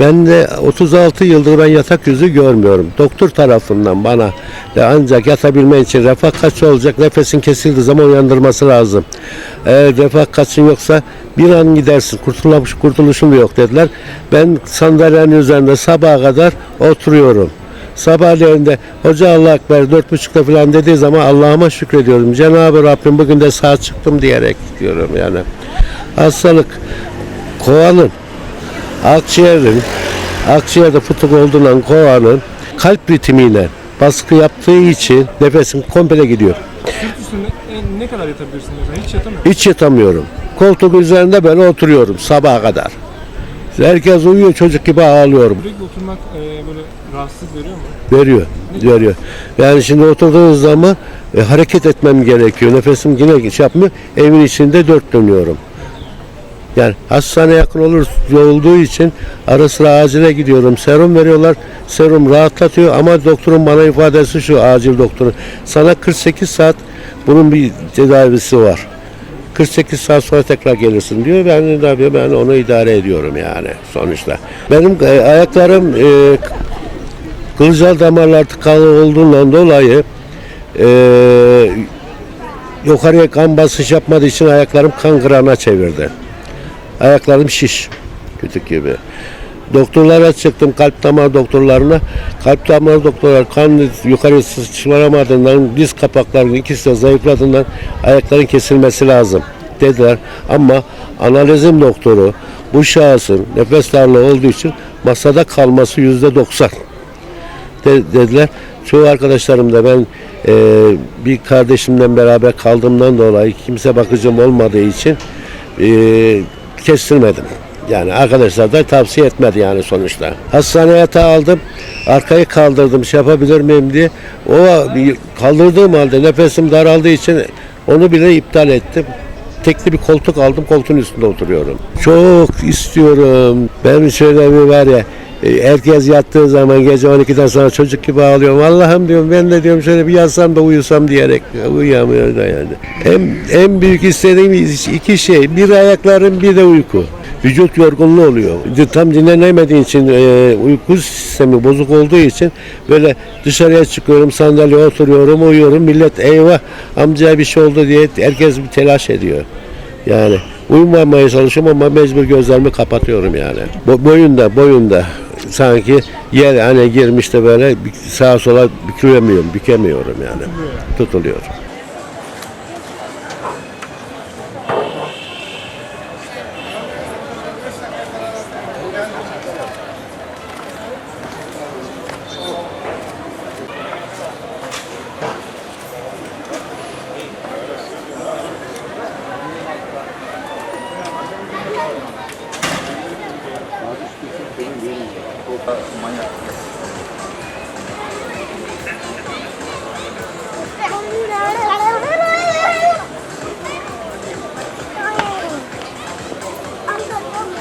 Ben de 36 yıldır ben yatak yüzü görmüyorum. Doktor tarafından bana de ancak yatabilmen için refah kaçı olacak nefesin kesildiği zaman uyandırması lazım. Eğer refah kaçın yoksa bir an gidersin kurtulamış kurtuluşun da yok dediler. Ben sandalyenin üzerinde sabaha kadar oturuyorum. Sabahleyin de Hoca Allah Ekber dört buçukta falan dediği zaman Allah'ıma şükrediyorum. Cenab-ı Rabbim bugün de sağ çıktım diyerek diyorum yani. Hastalık kovanın akciğerin akciğerde fıtık olduğundan kovanın kalp ritmiyle baskı yaptığı için nefesin komple gidiyor. Sırt üstünde en, ne kadar yatabilirsin mesela? Hiç yatamıyorum. Hiç yatamıyorum. Koltuk üzerinde böyle oturuyorum sabaha kadar. Herkes uyuyor çocuk gibi ağlıyorum. Sürekli oturmak e, böyle rahatsızlık veriyor mu? Veriyor, veriyor. Yani şimdi oturduğunuz zaman e, hareket etmem gerekiyor. Nefesim yine şey yapmıyor. Evin içinde dört dönüyorum. Yani hastane yakın olur olduğu için ara sıra acile gidiyorum. Serum veriyorlar. Serum rahatlatıyor ama doktorun bana ifadesi şu acil doktorun. Sana 48 saat bunun bir tedavisi var. 48 saat sonra tekrar gelirsin diyor. Ben de tabii ben onu idare ediyorum yani sonuçta. Benim e, ayaklarım e, kılcal damarlar tıkalı olduğundan dolayı e, yukarıya kan basış yapmadığı için ayaklarım kan kırana çevirdi. Ayaklarım şiş. Kütük gibi. Doktorlara çıktım kalp damar doktorlarına. Kalp damar doktorlar kan yukarı çıkaramadığından diz kapaklarının ikisi de zayıfladığından ayakların kesilmesi lazım dediler. Ama analizim doktoru bu şahısın nefes darlığı olduğu için masada kalması yüzde doksan de- dediler. Çoğu arkadaşlarım da ben e, bir kardeşimden beraber kaldığımdan dolayı kimse bakıcım olmadığı için e, kestirmedim. Yani arkadaşlar da tavsiye etmedi yani sonuçta. Hastaneye yatağı aldım. Arkayı kaldırdım şey yapabilir miyim diye. O kaldırdığım halde nefesim daraldığı için onu bile iptal ettim. Tekli bir koltuk aldım, koltuğun üstünde oturuyorum. Çok istiyorum. Ben şöyle bir var ya, herkes yattığı zaman gece 12'den sonra çocuk gibi ağlıyorum. Allah'ım diyorum ben de diyorum şöyle bir yatsam da uyusam diyerek uyuyamıyor da yani. En, en büyük istediğim iki şey. Bir ayaklarım bir de uyku. Vücut yorgunluğu oluyor. Tam dinlenemediği için e, uyku sistemi bozuk olduğu için böyle dışarıya çıkıyorum sandalyeye oturuyorum uyuyorum. Millet eyvah amcaya bir şey oldu diye herkes bir telaş ediyor. Yani uyumamaya çalışıyorum ama mecbur gözlerimi kapatıyorum yani. Bo- boyunda boyunda sanki yer hani girmiş de böyle sağa sola bükülemiyorum, bükemiyorum yani. Tutuluyor. buka semuanya. Kamu